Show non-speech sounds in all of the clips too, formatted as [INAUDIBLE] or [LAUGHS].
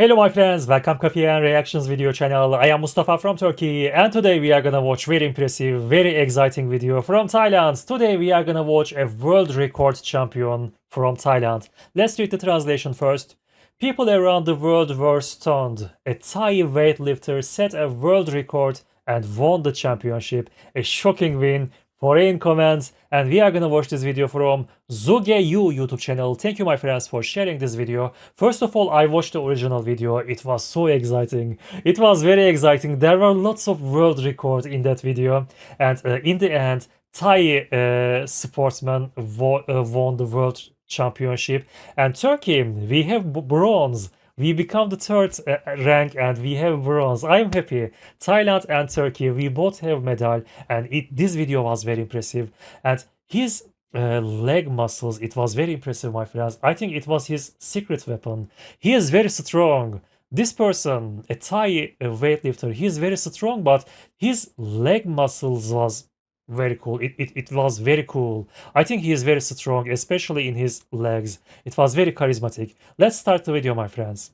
Hello my friends, welcome Coffee and Reactions video channel. I am Mustafa from Turkey and today we are gonna watch very impressive, very exciting video from Thailand. Today we are gonna watch a world record champion from Thailand. Let's read the translation first. People around the world were stunned. A Thai weightlifter set a world record and won the championship. A shocking win foreign comments and we are gonna watch this video from Zogeyu YouTube channel. Thank you my friends for sharing this video. First of all, I watched the original video. It was so exciting. It was very exciting. There were lots of world records in that video and uh, in the end, Thai uh, sportsman uh, won the world championship and Turkey, we have bronze. We become the third uh, rank and we have bronze. I'm happy. Thailand and Turkey, we both have medal and it, this video was very impressive. And his uh, leg muscles, it was very impressive, my friends. I think it was his secret weapon. He is very strong. This person, a Thai weightlifter, he is very strong, but his leg muscles was very cool. It, it, it was very cool. I think he is very strong, especially in his legs. It was very charismatic. Let's start the video, my friends.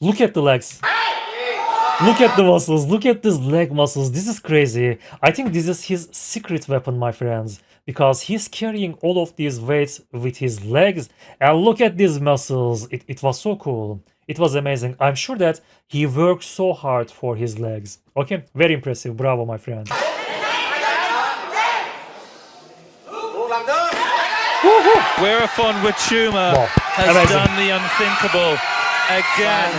Look at the legs. Look at the muscles. Look at these leg muscles. This is crazy. I think this is his secret weapon, my friends, because he's carrying all of these weights with his legs. And look at these muscles. It, it was so cool. It was amazing. I'm sure that he worked so hard for his legs. Okay, very impressive. Bravo, my friend. ลูกหลังเดิน Wherefon Wachuma Wow. has Amazing. done the unthinkable again.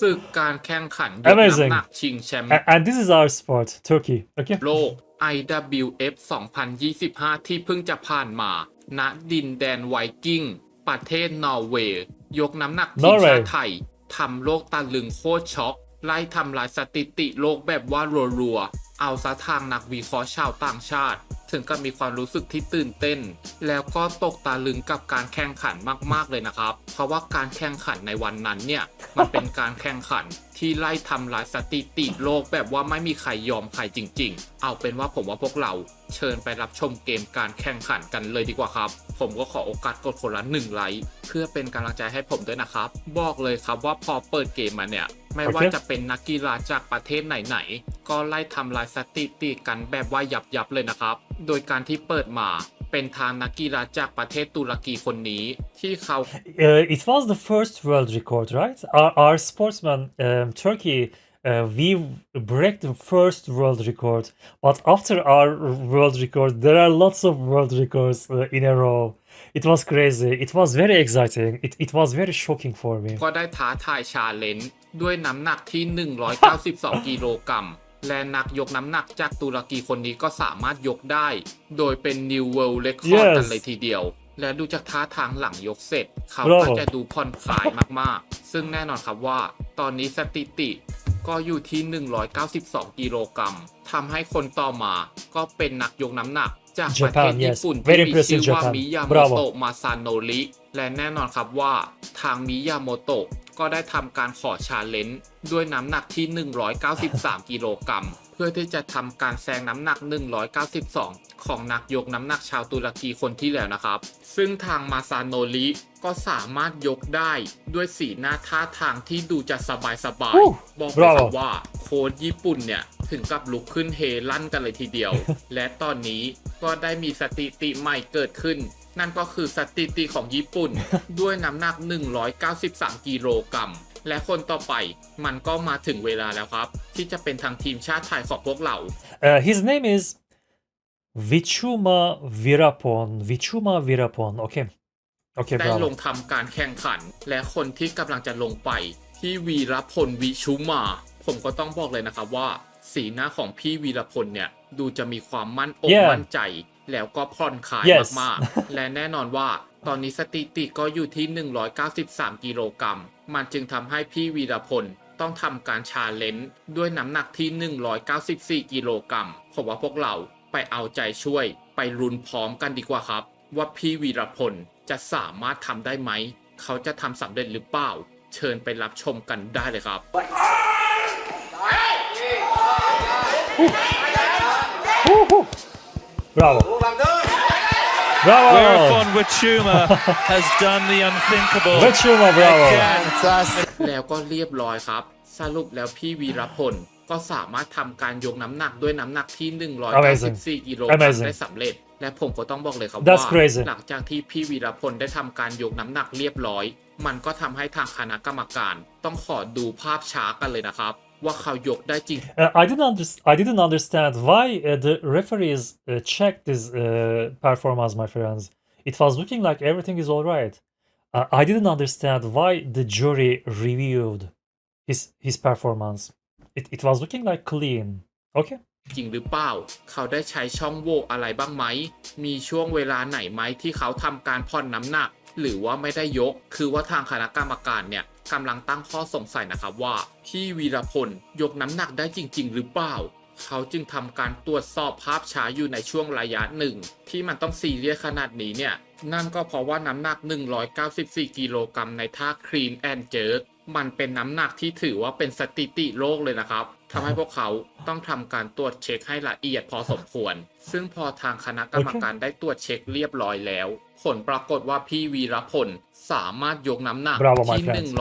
ศึกการแข่งขันยก [LAUGHS] Amazing. น้ำหนักชิงแชมป์ A- And this is our sport, Turkey. Okay. โลก IWF 2025 ที่เพิ่งจะผ่านมา ณ ดินแดนไวกิ้ง ประเทศนอร์เวย์ ยกน้ำหนักทีมชาติไทยทำโลกตะลึงโคตรช็อกไล่ทำลายสถิติโลกแบบว่ารัวๆ เอาซะทางนักวิเคราะห์ชาวต่างชาติ ถึงกับมีความรู้สึกที่ตื่นเต้น แล้วก็ตกตาลึงกับการแข่งขันมากๆเลยนะครับ เพราะว่าการแข่งขันในวันนั้นเนี่ย มันเป็นการแข่งขันที่ไล่ทำลายสถิติโลกแบบว่าไม่มีใครยอมใครจริง ๆ เอาเป็นว่าผมว่าพวกเรา เชิญไปรับชมเกมการแข่งขันกันเลยดีกว่าครับ ผมก็ขอโอกาสกดคนละหนึ่งไลค์เพื่อเป็นกำลังใจให้ผมด้วยนะครับ บอกเลยครับว่าพอเปิดเกมมาเนี่ยไม่ว่าจะเป็นนักกีฬาจากประเทศไหนๆ ก็ไล่ทำลายสถิติกันแบบว่ายับๆเลยนะครับ โดยการที่เปิดมาเป็นทางนักกีฬาจากประเทศตุรกีคนนี้ที่เขา Uh, it was the first world record, right? Our, our sportsman, um, Turkey, uh, we break the first world record. But after our world record, there are lots of world records uh, in a row. It was crazy. It was very exciting. It, it was very shocking for me. ก็ได้ท้าทายชาเลนจ์ด้วยน้ำหนักที่ 192 กิโลกรัม และนักยกน้ำหนักจากตุรกีคนนี้ก็สามารถยกได้ โดยเป็น New World Record Yes กันเลยทีเดียวและดูจากท่าทางหลังยกเสร็จ เขา Bravo ก็จะดูผ่อนคลายมากๆ ซึ่งแน่นอนครับว่า ตอนนี้สถิติ ก็อยู่ที่ 192 กิโลกรัมทำให้คนต่อมาก็เป็นนักยกน้ำหนัก จากประเทศ Japan, ญี่ yes. ปุ่น Very ที่มีชื่อ impressive ว่า Japan. มิยาโม Bravo. โตะมาซาโนริและแน่นอนครับว่าทางมิยาโมโตะ ก็ได้ทำการขอชาเลนจ์ด้วยน้ำหนักที่ 193 กิโลกรัมเพื่อที่จะทำการแซงน้ำหนัก 192 ของนักยกน้ำหนักชาวตุรกีคนที่แล้วนะครับ ซึ่งทางมาซาโนริก็สามารถยกได้ด้วยสีหน้าท่าทางที่ดูจะสบายสบายๆบอกเลยครับ Bravo ว่าโค้ชญี่ปุ่นเนี่ยถึงกับลุกขึ้นเฮลั่นกันเลยทีเดียว และตอนนี้ก็ได้มีสถิติใหม่เกิดขึ้น นั่นก็คือสถิติของญี่ปุ่นด้วยน้ำหนัก 193 กิโลกรัม และคนต่อไปมันก็มาถึงเวลาแล้วครับ ที่จะเป็นทางทีมชาติไทยของพวกเรา Uh, his name is Vichuma Virapon. Vichuma Virapon. Okay. Okay, ได้ล bravo. งทำการแข่งขัน และคนที่กำลังจะลงไปที่วีรพลวิชุมา ผมก็ต้องบอกเลยนะครับว่า สีหน้าของพี่วีรพลเนี่ย ดูจะมีความมั่นอก Yeah. มั่นใจ แล้วก็ผ่อนคลาย Yes. มากๆ และแน่นอนว่า ตอนนี้สถิติก็อยู่ที่ 193 กิโลกรัม มันจึงทำให้พี่วีรพลต้องทำการชาเลนจ์ด้วยน้ำหนักที่ 194 กิโลกรัมผมว่าพวกเราไปเอาใจช่วย ไปรุนพร้อมกันดีกว่าครับ ว่าพี่วีรพลจะสามารถทำได้ไหม เขาจะทำสำเร็จหรือเปล่า เชิญไปรับชมกันได้เลยครับ Bravo. ลูกหลังเดิน Bravo! Whereupon Wachuma has done the unthinkable. Vechuma, bravo! Again. Fantastic. แล้วก็เรียบร้อยครับ สรุปแล้วพี่วีรพลก็สามารถทำการยกน้ำหนักด้วยน้ำหนักที่ Amazing 194กิโลกรัม Amazing ได้สำเร็จ และผมก็ต้องบอกเลยครับ That's ว่า crazy หลังจากที่พี่วีรพลได้ทำการยกน้ำหนักเรียบร้อย มันก็ทำให้ทางคณะกรรมการ ต้องขอดูภาพช้ากันเลยนะครับ ว่าเขายกได้จริง Uh, I didn't under- I didn't understand why uh, the referees uh, checked this uh, performance, my friends. It was looking like everything is all right. Uh, I didn't understand why the jury reviewed his his performance. It, it was looking like clean. Okay. จริงหรือเปล่า เขาได้ใช้ช่องโหว่อะไรบ้างไหม มีช่วงเวลาไหนไหมที่เขาทำการผ่อนน้ำหนัก หรือว่าไม่ได้ยก คือว่าทางคณะกรรมการเนี่ย กำลังตั้งข้อสงสัยนะครับว่า พี่วีรพลยกน้ำหนักได้จริง ๆ หรือเปล่า เขาจึงทำการตรวจสอบภาพช้าอยู่ในช่วงระยะหนึ่งที่มันต้องซีเรียสขนาดนี้เนี่ย นั่นก็เพราะว่าน้ำหนัก 194 กิโลกรัมในท่าครีนแอนเจิร์มันเป็นน้ำหนักที่ถือว่าเป็นสถิติโลกเลยนะครับ ทำให้พวกเขาต้องทำการตรวจเช็คให้ละเอียดพอสมควร ซึ่งพอทางคณะกรรมการได้ตรวจเช็คเรียบร้อยแล้ว ผลปรากฏว่าพี่วีรพลสามารถยกน้ำหนัก Bravo, my ที่ friends.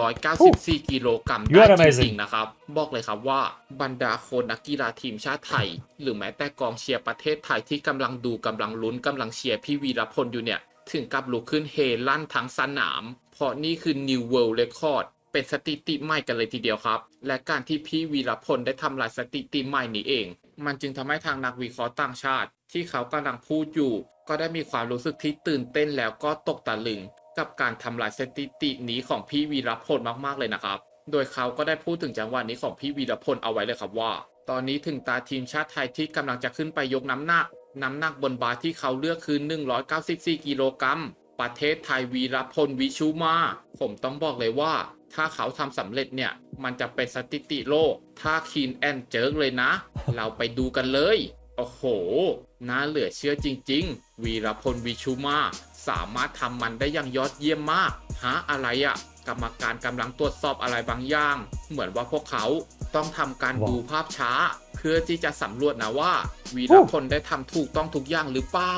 194 กิโลกรัม You ได้ are จ amazing. ริงๆนะครับ บอกเลยครับว่าบรรดาคนนักกีฬาทีมชาติไทย หรือแม้แต่กองเชียร์ประเทศไทยที่กำลังดูกำลังลุ้นกำลังเชียร์พี่วีรพลอยู่เนี่ย ถึงกับลุกขึ้นเฮลั่นทั้งสนาม เพราะนี่คือ New World Record เป็นสถิติใหม่กันเลยทีเดียวครับ และการที่พี่วีรพลได้ทำลายสถิติใหม่นี้เอง มันจึงทำให้ทางนักวิเคราะห์ต่างชาติ ที่เขากำลังพูดอยู่ ก็ได้มีความรู้สึกที่ตื่นเต้นแล้วก็ตกตะลึง กับการทำลายสถิตินี้ของพี่วีรพลมากๆเลยนะครับ โดยเขาก็ได้พูดถึงจังหวะนี้ของพี่วีรพลเอาไว้เลยครับว่า ตอนนี้ถึงตาทีมชาติไทยที่กำลังจะขึ้นไปยกน้ำหนักน้ำหนักบนบาร์ที่เขาเลือกคือ 194กิโลกรัม ประเทศไทยวีรพลวิชุมา ผมต้องบอกเลยว่า ถ้าเขาทำสำเร็จเนี่ย มันจะเป็นสถิติโลก ถ้าคีนแอนเจิร์กเลยนะ เราไปดูกันเลย โอ้โห น่าเหลือเชื่อจริง ๆ วีรพลวิชุมา สามารถทำมันได้อย่างยอดเยี่ยมมาก หาอะไรอะ่ะ กรรมการกำลังตรวจสอบอะไรบางอย่าง เหมือนว่าพวกเขาต้องทำการว้าวดูภาพช้า เพื่อที่จะสำรวจนะว่า วีรพลได้ทำถูกต้องทุกอย่างหรือเปล่า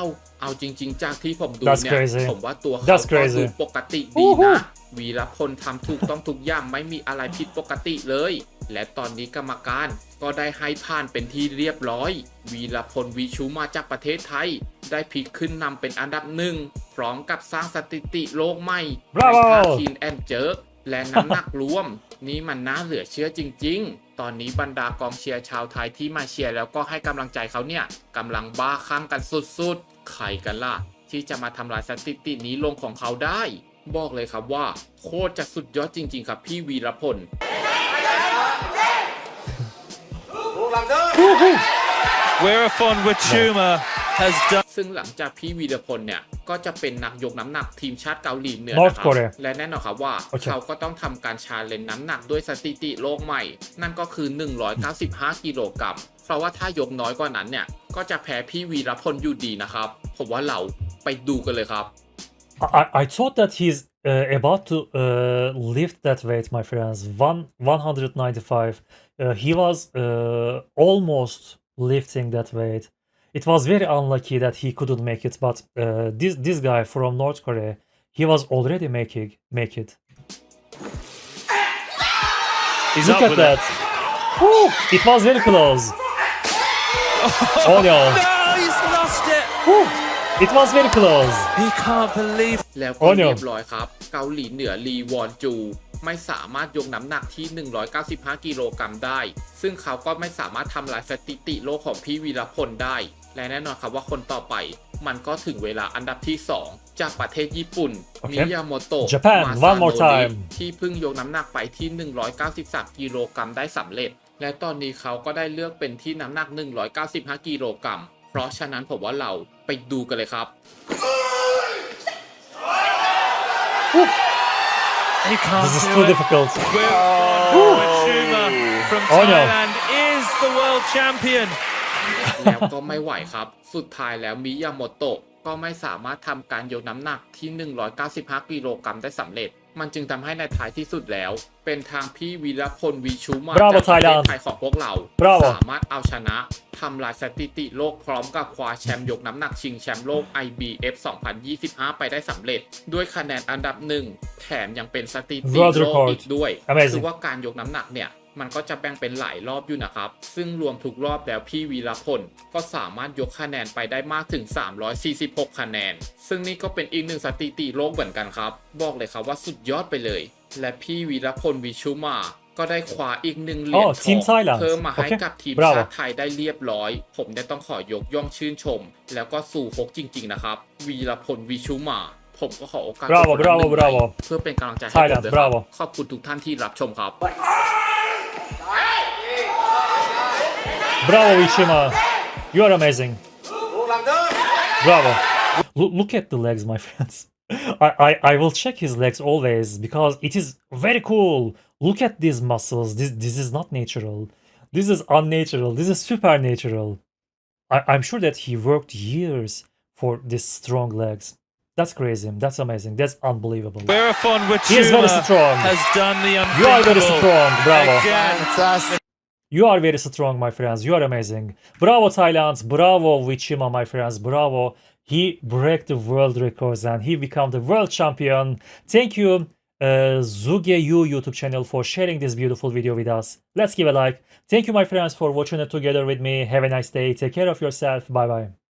เอาจริง ๆ จากที่ผมดู That's เนี่ย crazy. ผมว่าตัวเขา That's ก็ crazy. ดูปกติดีนะ วีรพลทำถูกต้องทุกอย่างไม่มีอะไรผิดปกติเลย และตอนนี้กรรมการก็ได้ให้ผ่านเป็นที่เรียบร้อย วีรพลวิชูมาจากประเทศไทย ได้พลิกขึ้นนำเป็นอันดับหนึ่งพร้อมกับสร้างสถิติโลกใหม่ Bravo ในท่าคีนแอนเจิร์กและน้ำหนักรวม นี่มันน่าเหลือเชื่อจริง ๆ ตอนนี้บรรดากองเชียร์ชาวไทยที่มาเชียร์แล้วก็ให้กำลังใจเขาเนี่ยกำลังบ้าคลั่งกันสุดๆ ใครกันล่ะ ที่จะมาทำลายสถิตินี้ลงของเขาได้ บอกเลยครับว่า โคตรจะสุดยอดจริง ๆ ครับพี่วีรพลลูกหลังเดิน Whereupon Wachuma has done ซึ่งหลังจากพี่วีรพลเนี่ย ก็จะเป็นนักยกน้ำหนักทีมชาติเกาหลีเหนือ North นะครับ Korea และแน่นอนครับว่าโอเคเขาก็ต้องทำการชาเลนจ์น้ำหนักด้วยสถิติโลกใหม่ นั่นก็คือ 195 กิโลกรัมเพราะว่าถ้ายกน้อยกว่านั้นเนี่ย ก็จะแพ้พี่วีรพลอยู่ดีนะครับ ผมว่าเราไปดูกันเลยครับ I, I thought that he's uh, about to uh, lift that weight, my friends. One 195. Uh, he was uh, almost lifting that weight. It was very unlucky that he couldn't make it, but uh, this this guy from North Korea, he was already making make it. He's Look up at with that. Woo! It was very close. oh no. No, he's lost it. Woo! It was very close. He can't believe แล้วโอ้ก็เนี่ยเรียบร้อยครับ เกาหลีเหนือลีวอนจู ไม่สามารถยกน้ำหนักที่ 195 กิโลกรัมได้ ซึ่งเขาก็ไม่สามารถทำลายสถิติโลกของพี่วีรพลได้ และแน่นอนครับว่าคนต่อไปมันก็ถึงเวลาอันดับที่ 2 จากประเทศญี่ปุ่นโอเคมิยาโมโตะ Japan มา one ซาโน more ริ time ที่เพิ่งยกน้ำหนักไปที่ 193 กิโลกรัมได้สำเร็จ และตอนนี้เขาก็ได้เลือกเป็นที่น้ำหนัก 195 กิโลกรัม เพราะฉะนั้นผมว่าเราไปดูกันเลยครับ he can't This is do too it. difficult. Whereupon Wachuma from Oh, no. Thailand is the world champion. แล้วก็ไม่ไหวครับ สุดท้ายแล้วมิยาโมโตะก็ไม่สามารถทำการยกน้ำหนักที่ 195 กิโลกรัมได้สำเร็จ มันจึงทำให้ในท้ายที่สุดแล้ว เป็นทางพี่วีรพลวิชุมา Bravo จากประเทศ Thailand ไทยของพวกเรา Bravo สามารถเอาชนะทำลายสถิติโลกพร้อมกับคว้าแชมป์ยกน้ำหนักชิงแชมป์โลก IBF 2025 ไปได้สำเร็จ ด้วยคะแนนอันดับหนึ่งแถมยังเป็นสถิติ World โลก record อีกด้วย Amazing คือว่าการยกน้ำหนักเนี่ย มันก็จะแบ่งเป็นหลายรอบอยู่นะครับ ซึ่งรวมทุกรอบแล้วพี่วีรพลก็สามารถยกคะแนนไปได้มากถึง 346 คะแนน ซึ่งนี่ก็เป็นอีกหนึ่งสถิติโลกเหมือนกันครับ บอกเลยครับว่าสุดยอดไปเลย และพี่วีรพลวิชุมาก็ได้คว้าอีกหนึ่งเหรียญอ๋อททีมอง Thailand เพิ่มมาให้โอเคกับทีม Bravo ชาติไทยได้เรียบร้อย ผมได้ต้องขอยกย่องชื่นชม แล้วก็สู่ฮกจริง ๆ นะครับ วีรพลวิชุมา ผมก็ขอโอกาส Bravo อีกครั้งหนึ่ง Bravo Bravo เพื่อเป็นกำลังใจให้ Thailand ผมด้วยครับ Bravo ขอบคุณทุกท่านที่รับชมครับ Bravo Ishima. You are amazing. Bravo. L look at the legs, my [LAUGHS] friends. I, I, I will check his legs always because it is very cool. Look at these muscles. This this is not natural. This is unnatural. This is supernatural. I, I'm sure that he worked years for these strong legs. That's crazy. That's amazing. That's unbelievable. Whereupon He is very Wachuma strong. has done the You are very strong. Bravo. Again, You are very strong, my friends. You are amazing. Bravo, Thailand. Bravo, Wichima, my friends. Bravo. He break the world records and he become the world champion. Thank you, uh, Zuge Yu YouTube channel for sharing this beautiful video with us. Let's give a like. Thank you, my friends, for watching it together with me. Have a nice day. Take care of yourself. Bye bye.